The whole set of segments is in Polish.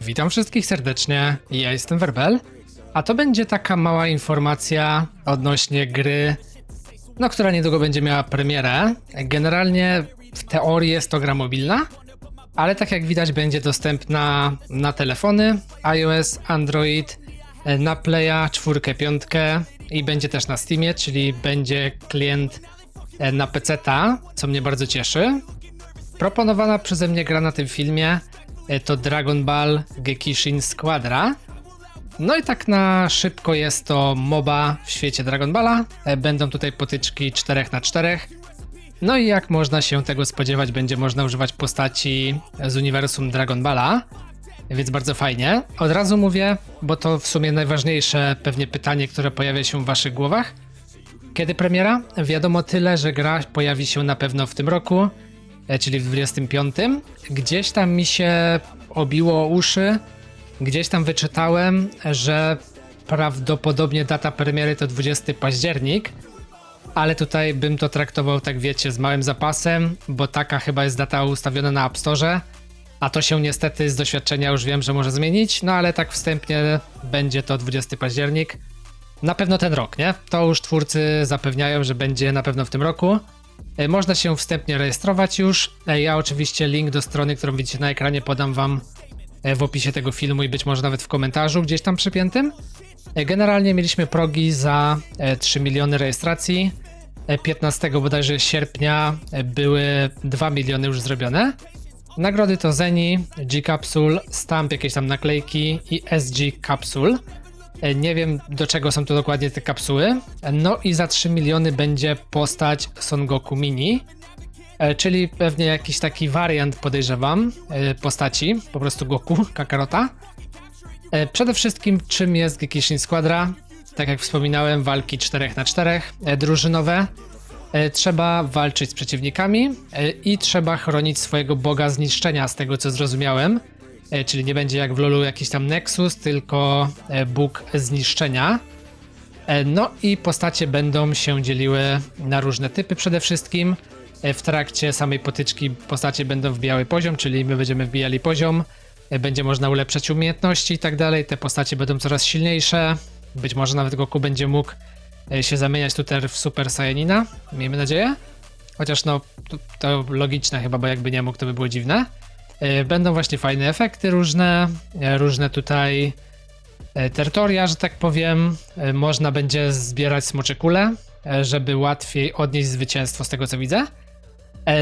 Witam wszystkich serdecznie, ja jestem Werbel, a to będzie taka mała informacja odnośnie gry, no która niedługo będzie miała premierę. Generalnie w teorii jest to gra mobilna, ale tak jak widać będzie dostępna na telefony, iOS, Android, na Playa, czwórkę, piątkę i będzie też na Steamie, czyli będzie klient na PC-ta, co mnie bardzo cieszy. Proponowana przeze mnie gra na tym filmie e, to Dragon Ball Gekishin Squadra. No i tak na szybko jest to MOBA w świecie Dragon Balla. E, Będą tutaj potyczki 4 na 4 No i jak można się tego spodziewać, będzie można używać postaci z uniwersum Dragon Balla. Więc bardzo fajnie. Od razu mówię, bo to w sumie najważniejsze pewnie pytanie, które pojawia się w waszych głowach. Kiedy premiera? Wiadomo tyle, że gra pojawi się na pewno w tym roku, e, czyli w 25. Gdzieś tam mi się obiło uszy, gdzieś tam wyczytałem, że prawdopodobnie data premiery to 20 październik, ale tutaj bym to traktował, tak wiecie, z małym zapasem, bo taka chyba jest data ustawiona na App Store, a to się niestety z doświadczenia już wiem, że może zmienić, no ale tak wstępnie będzie to 20 październik. Na pewno ten rok, nie? To już twórcy zapewniają, że będzie na pewno w tym roku. E, Można się wstępnie rejestrować już. E, Ja oczywiście link do strony, którą widzicie na ekranie, podam wam e, w opisie tego filmu i być może nawet w komentarzu gdzieś tam przypiętym. Generalnie mieliśmy progi za e, 3 miliony rejestracji. E, 15 bodajże sierpnia były 2 miliony już zrobione. Nagrody to Zeni, G-Capsule, Stamp, jakieś tam naklejki i SG Capsule. E, Nie wiem do czego są to dokładnie te kapsuły. No i za 3 miliony będzie postać Son Goku Mini, e, czyli pewnie jakiś taki wariant podejrzewam e, postaci, po prostu Goku, Kakarota. Przede wszystkim czym jest Gekishin Squadra? Tak jak wspominałem, walki 4 na 4 e, drużynowe. Trzeba walczyć z przeciwnikami i trzeba chronić swojego boga zniszczenia, z tego co zrozumiałem. E, Czyli nie będzie jak w LoLu jakiś tam Nexus, tylko e, Bóg zniszczenia. E, No i postacie będą się dzieliły na różne typy przede wszystkim. W trakcie samej potyczki postacie będą wbijały poziom, czyli my będziemy wbijali poziom. Będzie można ulepszać umiejętności i tak dalej. Te postacie będą coraz silniejsze. Być może nawet Goku będzie mógł się zamieniać tutaj w Super Saiyanina. Miejmy nadzieję. Chociaż no, to, to logiczne chyba, bo jakby nie mógł, to by było dziwne. E, Będą właśnie fajne efekty różne, e, różne tutaj e, terytoria, że tak powiem. Można będzie zbierać smocze kule, żeby łatwiej odnieść zwycięstwo z tego co widzę.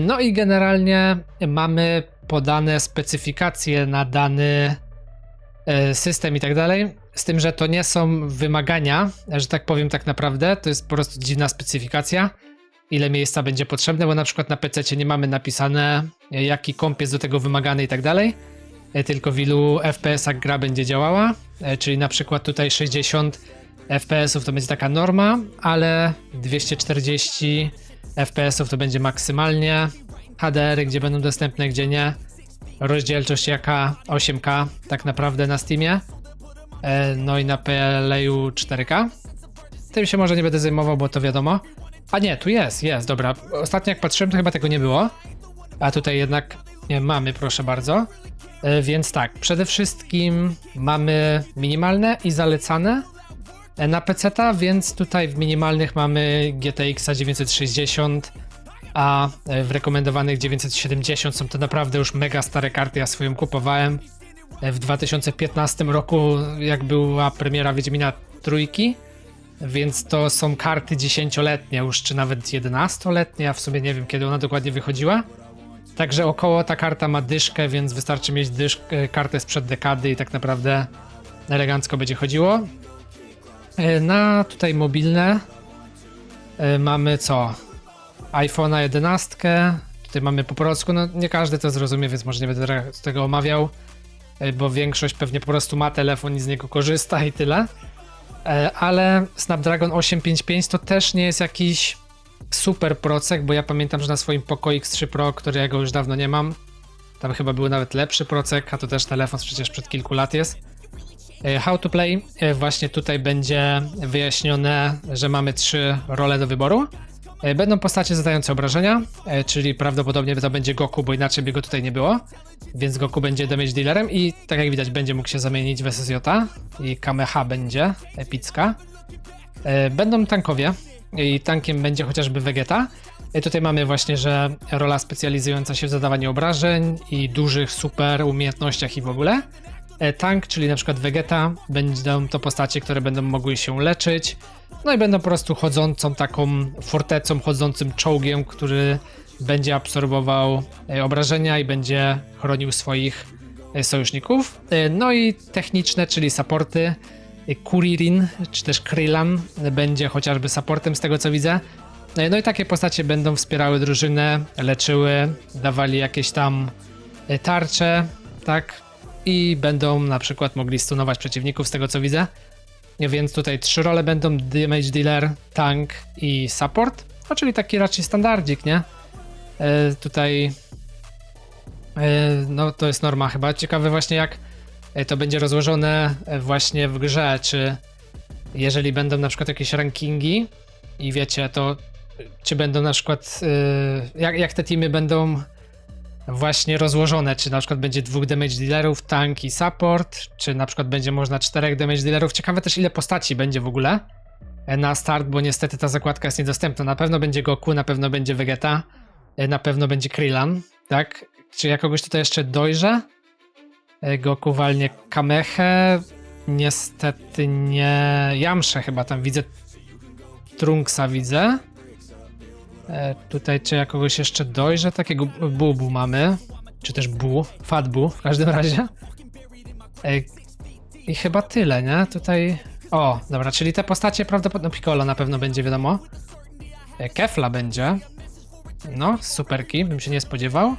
No i generalnie mamy podane specyfikacje na dany system i tak dalej. Z tym, że to nie są wymagania, że tak powiem tak naprawdę, to jest po prostu dziwna specyfikacja ile miejsca będzie potrzebne, bo na przykład na PC nie mamy napisane, e, jaki komp jest do tego wymagany i tak dalej, e, tylko w ilu FPS-ach gra będzie działała, e, czyli na przykład tutaj 60 FPS-ów to będzie taka norma, ale 240 FPS-ów to będzie maksymalnie, HDR-y gdzie będą dostępne, gdzie nie, rozdzielczość jaka 8K tak naprawdę na Steamie, no i na PLU 4K. Tym się może nie będę zajmował, bo to wiadomo. A nie, tu jest, jest, dobra. Ostatnio jak patrzyłem, to chyba tego nie było. A tutaj jednak nie, mamy, proszę bardzo. E, Więc tak, przede wszystkim mamy minimalne i zalecane e, na PC, więc tutaj w minimalnych mamy GTX 960, a e, w rekomendowanych 970 są to naprawdę już mega stare karty. Ja swoją kupowałem e, w 2015 roku, jak była premiera Wiedźmina trójki. Więc to są karty dziesięcioletnie już, czy nawet 11-letnie, ja w sumie nie wiem kiedy ona dokładnie wychodziła. Także około ta karta ma dyszkę, więc wystarczy mieć dyszkę, kartę sprzed dekady i tak naprawdę elegancko będzie chodziło. E, Na tutaj mobilne e, mamy co? iPhone'a 11. Tutaj mamy po polsku, no nie każdy to zrozumie, więc może nie będę tego omawiał, e, bo większość pewnie po prostu ma telefon i z niego korzysta i tyle. E, ale Snapdragon 855 to też nie jest jakiś super procek, bo ja pamiętam, że na swoim Poco X3 Pro, który ja go już dawno nie mam, tam chyba był nawet lepszy procek, a to też telefon przecież przed kilku lat jest. E, How to play, e, właśnie tutaj będzie wyjaśnione, że mamy trzy role do wyboru. E, Będą postacie zadające obrażenia, e, czyli prawdopodobnie to będzie Goku, bo inaczej by go tutaj nie było. Więc Goku będzie damage dealerem i tak jak widać będzie mógł się zamienić w SSJ i Kameha będzie epicka. E, Będą tankowie i tankiem będzie chociażby Vegeta. Tutaj mamy właśnie, że rola specjalizująca się w zadawaniu obrażeń i dużych super umiejętnościach i w ogóle. E, Tank, czyli na przykład Vegeta, będą to postacie, które będą mogły się leczyć. No i będą po prostu chodzącą taką fortecą, chodzącym czołgiem, który będzie absorbował e, obrażenia i będzie chronił swoich e, sojuszników. No i techniczne, czyli supporty. Kuririn, czy też Krylan będzie chociażby supportem z tego co widzę. No i takie postacie będą wspierały drużynę, leczyły, dawali jakieś tam tarcze, tak? I będą na przykład mogli stunować przeciwników z tego co widzę. Więc tutaj trzy role będą damage dealer, tank i support. No, czyli taki raczej standardzik, nie? E, tutaj e, no to jest norma chyba. Ciekawe właśnie jak e, to będzie rozłożone właśnie w grze, czy jeżeli będą na przykład jakieś rankingi i wiecie, to czy będą na przykład e, jak, jak te teamy będą właśnie rozłożone, czy na przykład będzie dwóch damage dealerów, tank i support, czy na przykład będzie można czterech damage dealerów. Ciekawe też ile postaci będzie w ogóle e, na start, bo niestety ta zakładka jest niedostępna. Na pewno będzie Goku, na pewno będzie Vegeta, e, na pewno będzie Krillin, tak? Czy ja kogoś tutaj jeszcze dojrzę? E, Goku walnie Kamehę, niestety nie Jamsze chyba, tam widzę Trunksa widzę. E, tutaj czy ja kogoś jeszcze dojrzę? Takiego Bubu mamy. Czy też Bu, Fatbu w każdym razie. E, I chyba tyle, nie? Tutaj... O, dobra, czyli te postacie prawdopodobnie... No Piccolo na pewno będzie, wiadomo. E, Kefla będzie. No, superki, bym się nie spodziewał.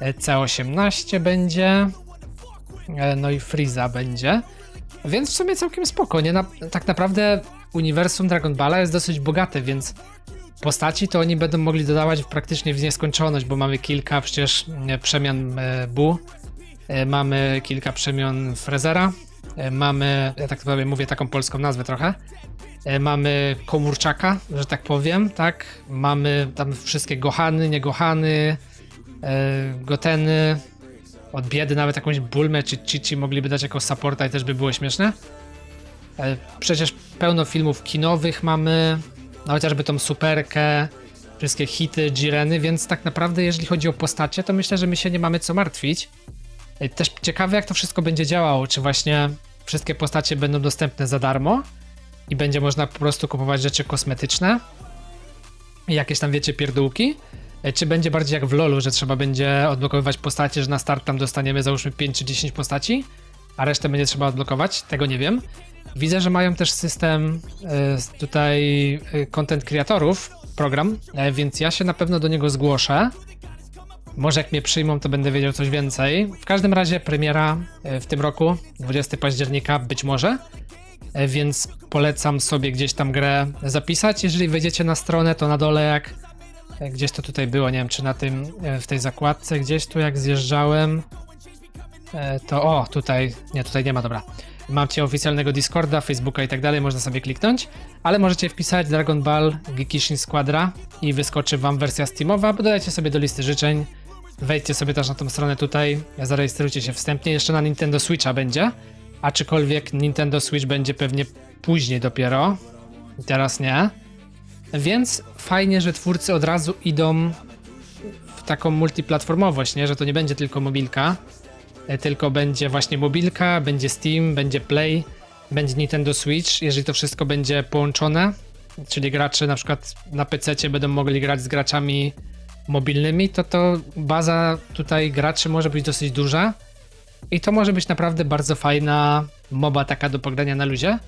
E, C18 będzie. E, No i Frieza będzie. Więc w sumie całkiem spoko, nie? Na, tak naprawdę uniwersum Dragon Balla jest dosyć bogate, więc postaci to oni będą mogli dodawać praktycznie w nieskończoność, bo mamy kilka przecież e, przemian e, Bu, e, mamy kilka przemian Frezera, mamy, ja tak sobie mówię taką polską nazwę trochę, mamy Komórczaka, że tak powiem, tak, mamy tam wszystkie Gohany, Niegohany, Goteny, od biedy nawet jakąś Bulmę czy Chichi mogliby dać jako supporta i też by było śmieszne. Przecież pełno filmów kinowych mamy, no chociażby tą superkę, wszystkie hity, Jireny, więc tak naprawdę jeżeli chodzi o postacie, to myślę, że my się nie mamy co martwić. E, Też ciekawe jak to wszystko będzie działało, czy właśnie wszystkie postacie będą dostępne za darmo i będzie można po prostu kupować rzeczy kosmetyczne, jakieś tam wiecie pierdółki, E, czy będzie bardziej jak w LoLu, że trzeba będzie odblokowywać postacie, że na start tam dostaniemy załóżmy 5 czy 10 postaci, a resztę będzie trzeba odblokować, tego nie wiem. Widzę, że mają też system e, tutaj e, content creatorów, program, e, więc ja się na pewno do niego zgłoszę. Może jak mnie przyjmą, to będę wiedział coś więcej. W każdym razie premiera w tym roku, 20 października być może, więc polecam sobie gdzieś tam grę zapisać. Jeżeli wejdziecie na stronę, to na dole jak gdzieś to tutaj było, nie wiem czy na tym, w tej zakładce gdzieś tu jak zjeżdżałem, to o, tutaj, nie, tutaj nie ma, dobra. Macie oficjalnego Discorda, Facebooka i tak dalej, można sobie kliknąć, ale możecie wpisać Dragon Ball Gikishin Squadra i wyskoczy wam wersja Steamowa, dodajcie sobie do listy życzeń, wejdźcie sobie też na tą stronę tutaj, zarejestrujcie się wstępnie, jeszcze na Nintendo Switcha będzie, aczkolwiek Nintendo Switch będzie pewnie później dopiero, teraz nie, więc fajnie, że twórcy od razu idą w taką multiplatformowość, nie? że to nie będzie tylko mobilka, tylko będzie właśnie mobilka, będzie Steam, będzie Play, będzie Nintendo Switch, jeżeli to wszystko będzie połączone, czyli gracze na przykład na PC będą mogli grać z graczami mobilnymi, to to baza tutaj graczy może być dosyć duża i to może być naprawdę bardzo fajna moba taka do pogrania na luzie.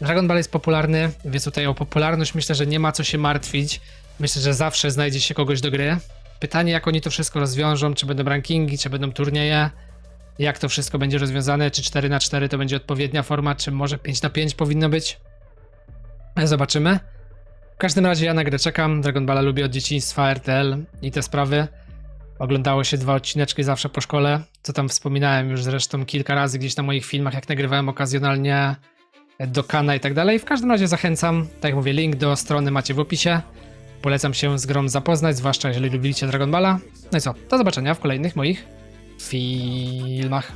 Dragon Ball jest popularny, więc tutaj o popularność myślę, że nie ma co się martwić. Myślę, że zawsze znajdzie się kogoś do gry. Pytanie, jak oni to wszystko rozwiążą, czy będą rankingi, czy będą turnieje, jak to wszystko będzie rozwiązane, czy 4 na 4 to będzie odpowiednia forma, czy może 5 na 5 powinno być. Zobaczymy. W każdym razie ja na grę czekam, Dragon Balla lubię od dzieciństwa, RTL i te sprawy. Oglądało się dwa odcineczki zawsze po szkole, co tam wspominałem już zresztą kilka razy gdzieś na moich filmach, jak nagrywałem okazjonalnie do Kana i tak dalej. W każdym razie zachęcam, tak jak mówię, link do strony macie w opisie. Polecam się z grą zapoznać, zwłaszcza jeżeli lubiliście Dragon Balla. No i co, do zobaczenia w kolejnych moich filmach.